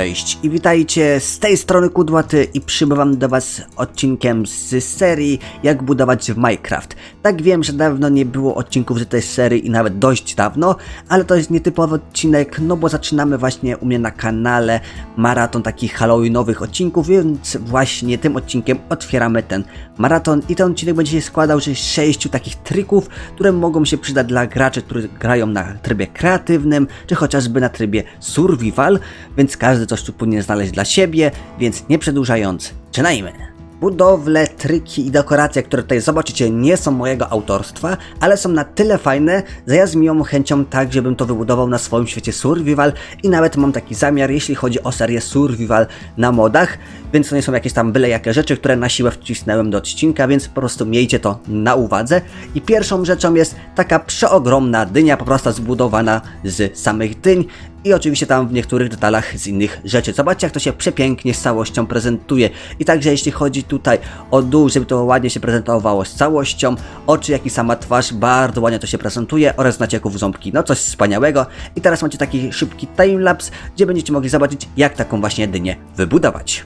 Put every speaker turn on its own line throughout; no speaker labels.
Cześć i witajcie z tej strony Kudłaty i przybywam do was odcinkiem z serii jak budować w Minecraft. Tak wiem, że dawno nie było odcinków z tej serii i nawet dość dawno, ale to jest nietypowy odcinek, no bo zaczynamy właśnie u mnie na kanale maraton takich halloweenowych odcinków, więc właśnie tym odcinkiem otwieramy ten maraton i ten odcinek będzie się składał z sześciu takich trików, które mogą się przydać dla graczy, którzy grają na trybie kreatywnym, czy chociażby na trybie survival, więc każdy coś tu powinien znaleźć dla siebie, więc nie przedłużając, zaczynajmy! Budowle, triki i dekoracje, które tutaj zobaczycie, nie są mojego autorstwa, ale są na tyle fajne, że ja z miłą chęcią tak, żebym to wybudował na swoim świecie survival i nawet mam taki zamiar, jeśli chodzi o serię survival na modach, więc to nie są jakieś tam byle jakie rzeczy, które na siłę wcisnąłem do odcinka, więc po prostu miejcie to na uwadze. I pierwszą rzeczą jest taka przeogromna dynia, po prostu zbudowana z samych dyń i oczywiście tam w niektórych detalach z innych rzeczy. Zobaczcie, jak to się przepięknie z całością prezentuje. I także jeśli chodzi tutaj o dół, żeby to ładnie się prezentowało z całością, oczy, jak i sama twarz, bardzo ładnie to się prezentuje oraz nacieków ząbki. No coś wspaniałego. I teraz macie taki szybki timelapse, gdzie będziecie mogli zobaczyć, jak taką właśnie dynię wybudować.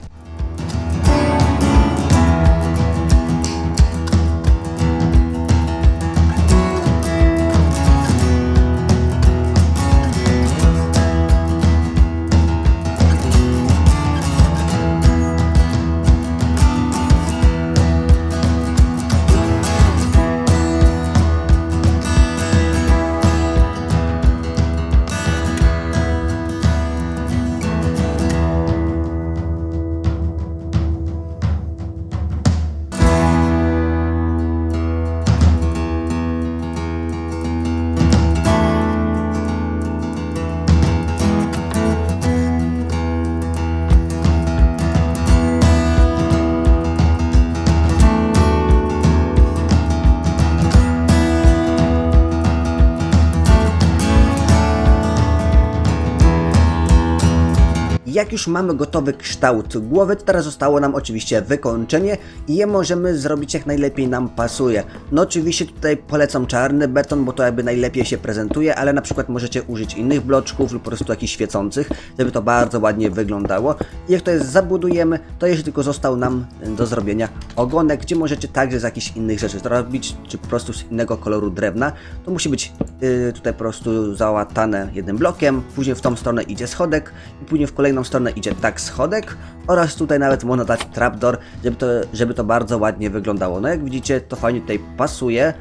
Jak już mamy gotowy kształt głowy, to teraz zostało nam oczywiście wykończenie i je możemy zrobić jak najlepiej nam pasuje. No oczywiście tutaj polecam czarny beton, bo to jakby najlepiej się prezentuje, ale na przykład możecie użyć innych bloczków lub po prostu jakichś świecących, żeby to bardzo ładnie wyglądało. I jak to jest zabudujemy, to jeszcze tylko został nam do zrobienia ogonek, gdzie możecie także z jakichś innych rzeczy zrobić, czy po prostu z innego koloru drewna. To musi być yy, tutaj po prostu załatane jednym blokiem, później w tą stronę idzie schodek i później w kolejną stronę idzie tak schodek oraz tutaj nawet można dać trapdoor, żeby to, żeby to bardzo ładnie wyglądało. No jak widzicie, to fajnie tutaj pasuje.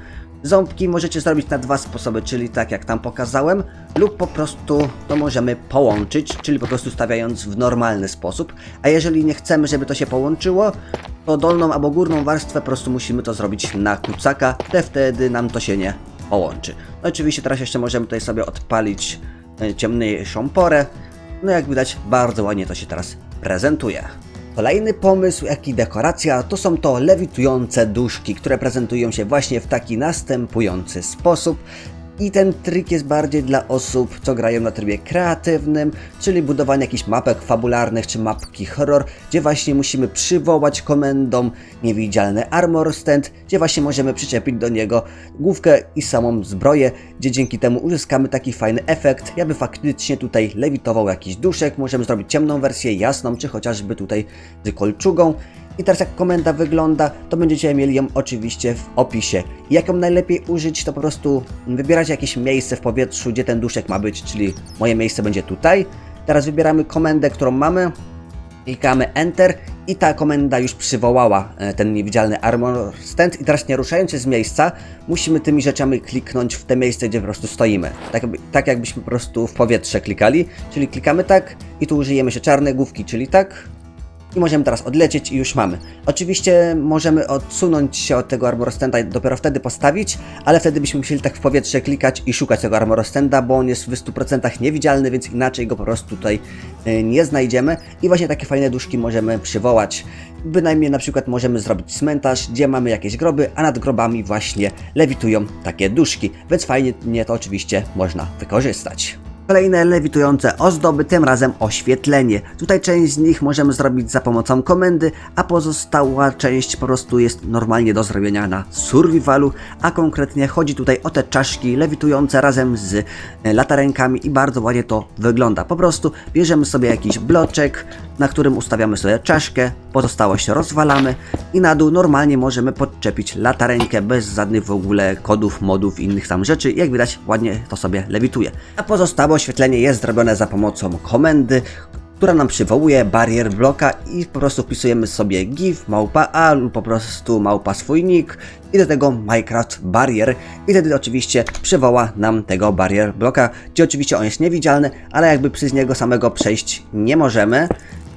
Ząbki możecie zrobić na dwa sposoby, czyli tak jak tam pokazałem, lub po prostu to możemy połączyć, czyli po prostu stawiając w normalny sposób. A jeżeli nie chcemy, żeby to się połączyło, to dolną albo górną warstwę po prostu musimy to zrobić na kucaka, te wtedy nam to się nie połączy. No oczywiście teraz jeszcze możemy tutaj sobie odpalić e, ciemniejszą porę. No jak widać, bardzo ładnie to się teraz prezentuje. Kolejny pomysł, jak i dekoracja, to są to lewitujące duszki, które prezentują się właśnie w taki następujący sposób. I ten trik jest bardziej dla osób, co grają na trybie kreatywnym, czyli budowanie jakichś mapek fabularnych czy mapki horror, gdzie właśnie musimy przywołać komendą niewidzialny armor stand, gdzie właśnie możemy przyczepić do niego główkę i samą zbroję, gdzie dzięki temu uzyskamy taki fajny efekt, jakby faktycznie tutaj lewitował jakiś duszek, możemy zrobić ciemną wersję, jasną, czy chociażby tutaj z kolczugą. I teraz jak komenda wygląda, to będziecie mieli ją oczywiście w opisie. Jak ją najlepiej użyć, to po prostu wybieracie jakieś miejsce w powietrzu, gdzie ten duszek ma być, czyli moje miejsce będzie tutaj. Teraz wybieramy komendę, którą mamy, klikamy Enter i ta komenda już przywołała e, ten niewidzialny armor stand i teraz nie ruszając się z miejsca, musimy tymi rzeczami kliknąć w te miejsce, gdzie po prostu stoimy. Tak, tak jakbyśmy po prostu w powietrze klikali, czyli klikamy tak i tu użyjemy się czarnej główki, czyli tak, i możemy teraz odlecieć i już mamy. Oczywiście możemy odsunąć się od tego armor standa i dopiero wtedy postawić, ale wtedy byśmy musieli tak w powietrze klikać i szukać tego armor standa, bo on jest w 100% niewidzialny, więc inaczej go po prostu tutaj y, nie znajdziemy. I właśnie takie fajne duszki możemy przywołać. Bynajmniej na przykład możemy zrobić cmentarz, gdzie mamy jakieś groby, a nad grobami właśnie lewitują takie duszki, więc fajnie to oczywiście można wykorzystać. Kolejne lewitujące ozdoby, tym razem oświetlenie. Tutaj część z nich możemy zrobić za pomocą komendy, a pozostała część po prostu jest normalnie do zrobienia na survivalu, a konkretnie chodzi tutaj o te czaszki lewitujące razem z e, latarenkami i bardzo ładnie to wygląda. Po prostu bierzemy sobie jakiś bloczek, na którym ustawiamy sobie czaszkę, pozostałość rozwalamy i na dół normalnie możemy podczepić latarenkę bez żadnych w ogóle kodów, modów i innych tam rzeczy. Jak widać ładnie to sobie lewituje. A pozostałe oświetlenie jest zrobione za pomocą komendy, która nam przywołuje barier bloka i po prostu wpisujemy sobie gif małpa a lub po prostu małpa swój nick i do tego Minecraft Barrier i wtedy oczywiście przywoła nam tego Barrier bloka, gdzie oczywiście on jest niewidzialny, ale jakby przez niego samego przejść nie możemy.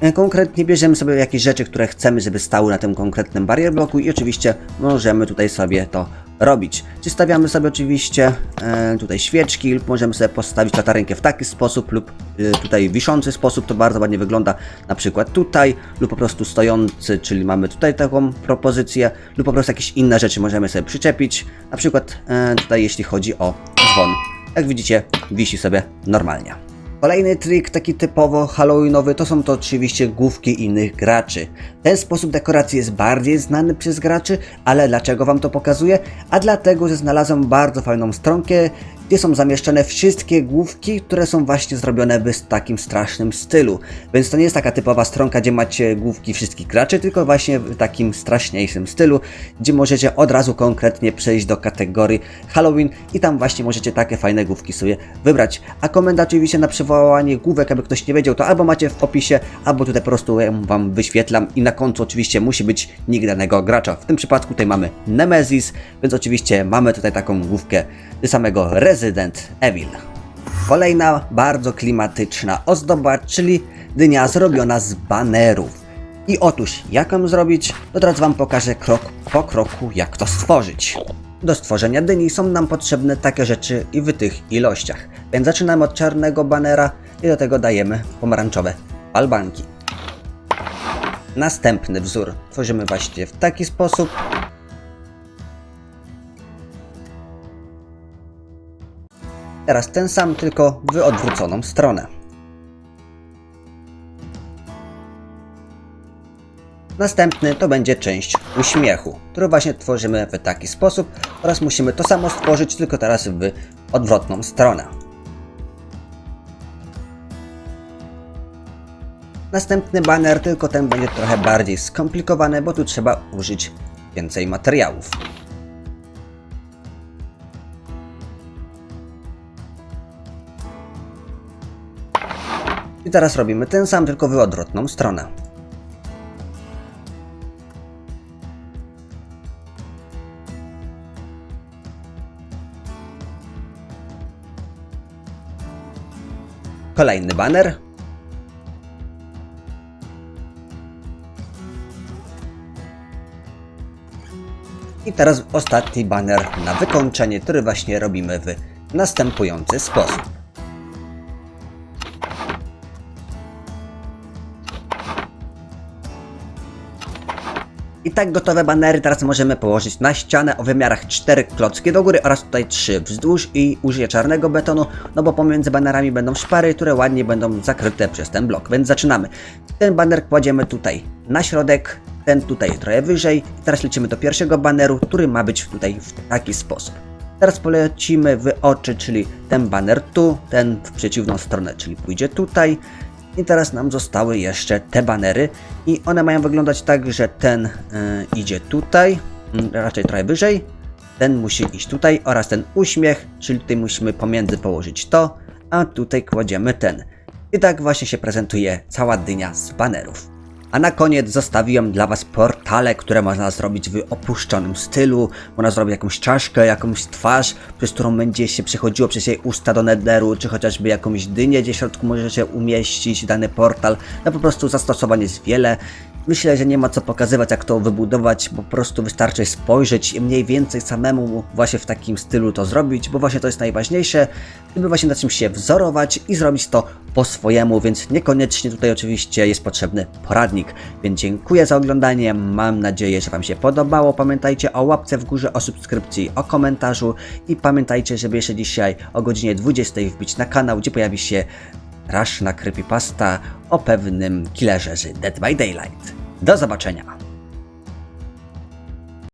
E, Konkretnie bierzemy sobie jakieś rzeczy, które chcemy, żeby stały na tym konkretnym barrier bloku i oczywiście możemy tutaj sobie to robić. Czy stawiamy sobie oczywiście e, tutaj świeczki lub możemy sobie postawić latarenkę w taki sposób lub e, tutaj wiszący sposób, to bardzo ładnie wygląda na przykład tutaj lub po prostu stojący, czyli mamy tutaj taką propozycję lub po prostu jakieś inne rzeczy możemy sobie przyczepić, na przykład e, tutaj jeśli chodzi o dzwon. Jak widzicie wisi sobie normalnie. Kolejny trik, taki typowo halloweenowy, to są to oczywiście główki innych graczy. Ten sposób dekoracji jest bardziej znany przez graczy, ale dlaczego Wam to pokazuję? A dlatego, że znalazłem bardzo fajną stronkę, gdzie są zamieszczone wszystkie główki, które są właśnie zrobione w takim strasznym stylu. Więc to nie jest taka typowa stronka, gdzie macie główki wszystkich graczy, tylko właśnie w takim straszniejszym stylu, gdzie możecie od razu konkretnie przejść do kategorii Halloween i tam właśnie możecie takie fajne główki sobie wybrać. A komenda oczywiście na przywołanie główek, aby ktoś nie wiedział, to albo macie w opisie, albo tutaj po prostu Wam wyświetlam i na końcu oczywiście musi być nick danego gracza. W tym przypadku tutaj mamy Nemesis, więc oczywiście mamy tutaj taką główkę samego Resident Evil. Kolejna bardzo klimatyczna ozdoba, czyli dynia zrobiona z banerów. I otóż, jak ją zrobić, to teraz Wam pokażę krok po kroku, jak to stworzyć. Do stworzenia dyni są nam potrzebne takie rzeczy i w tych ilościach. Więc zaczynamy od czarnego banera i do tego dajemy pomarańczowe albanki. Następny wzór tworzymy właśnie w taki sposób. Teraz ten sam, tylko w odwróconą stronę. Następny to będzie część uśmiechu, który właśnie tworzymy w taki sposób oraz musimy to samo stworzyć, tylko teraz w odwrotną stronę. Następny banner, tylko ten będzie trochę bardziej skomplikowany, bo tu trzeba użyć więcej materiałów. I teraz robimy ten sam, tylko w odwrotną stronę. Kolejny banner. I teraz ostatni banner na wykończenie, który właśnie robimy w następujący sposób. I tak gotowe banery teraz możemy położyć na ścianę o wymiarach 4 klocki do góry oraz tutaj 3 wzdłuż i użyję czarnego betonu, no bo pomiędzy banerami będą szpary, które ładnie będą zakryte przez ten blok, więc zaczynamy. Ten baner kładziemy tutaj na środek, ten tutaj trochę wyżej. I teraz lecimy do pierwszego baneru, który ma być tutaj w taki sposób. Teraz polecimy w oczy, czyli ten baner tu, ten w przeciwną stronę, czyli pójdzie tutaj. I teraz nam zostały jeszcze te banery i one mają wyglądać tak, że ten y, idzie tutaj, mm, raczej trochę wyżej, ten musi iść tutaj oraz ten uśmiech, czyli tutaj musimy pomiędzy położyć to, a tutaj kładziemy ten. I tak właśnie się prezentuje cała dynia z banerów. A na koniec zostawiłem dla Was portale, które można zrobić w opuszczonym stylu. Można zrobić jakąś czaszkę, jakąś twarz, przez którą będzie się przechodziło przez jej usta do nederu, czy chociażby jakąś dynię, gdzie w środku możecie umieścić dany portal. No po prostu zastosowań jest wiele. Myślę, że nie ma co pokazywać, jak to wybudować, po prostu wystarczy spojrzeć i mniej więcej samemu właśnie w takim stylu to zrobić, bo właśnie to jest najważniejsze, żeby właśnie na czymś się wzorować i zrobić to po swojemu, więc niekoniecznie tutaj oczywiście jest potrzebny poradnik. Więc dziękuję za oglądanie, mam nadzieję, że Wam się podobało. Pamiętajcie o łapce w górze, o subskrypcji, o komentarzu i pamiętajcie, żeby jeszcze dzisiaj o godzinie 20 wbić na kanał, gdzie pojawi się Rush na Creepypasta o pewnym killerze z Dead by Daylight. Do zobaczenia!